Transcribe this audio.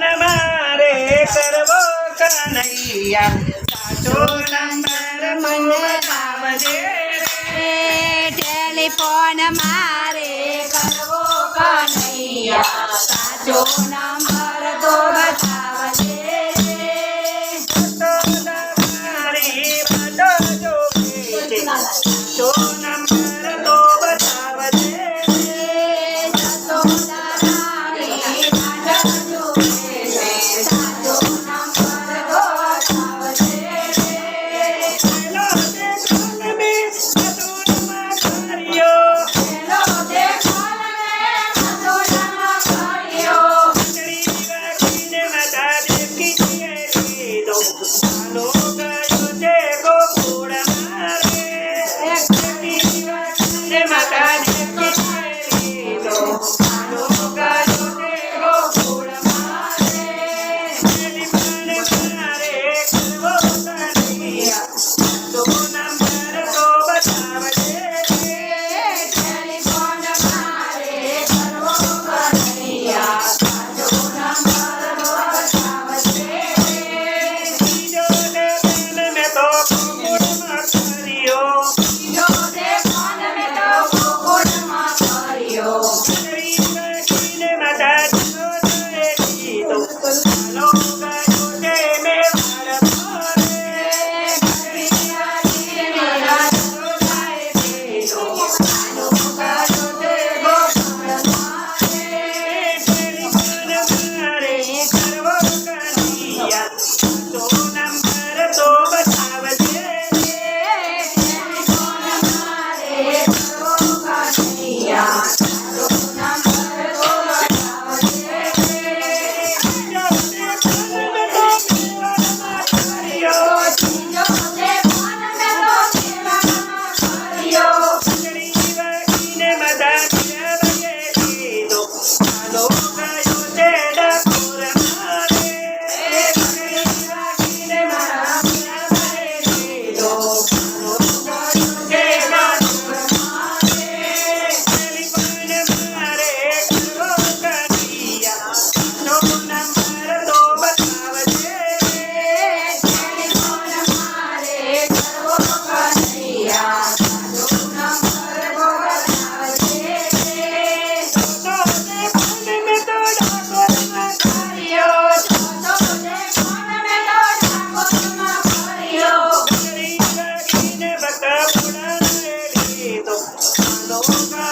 Phone મારે કરવો કનૈયા? સાચો નંબર મને આવજે ટેલિફોન મારે કરવો કનૈયા? સાચો નંબર mostrar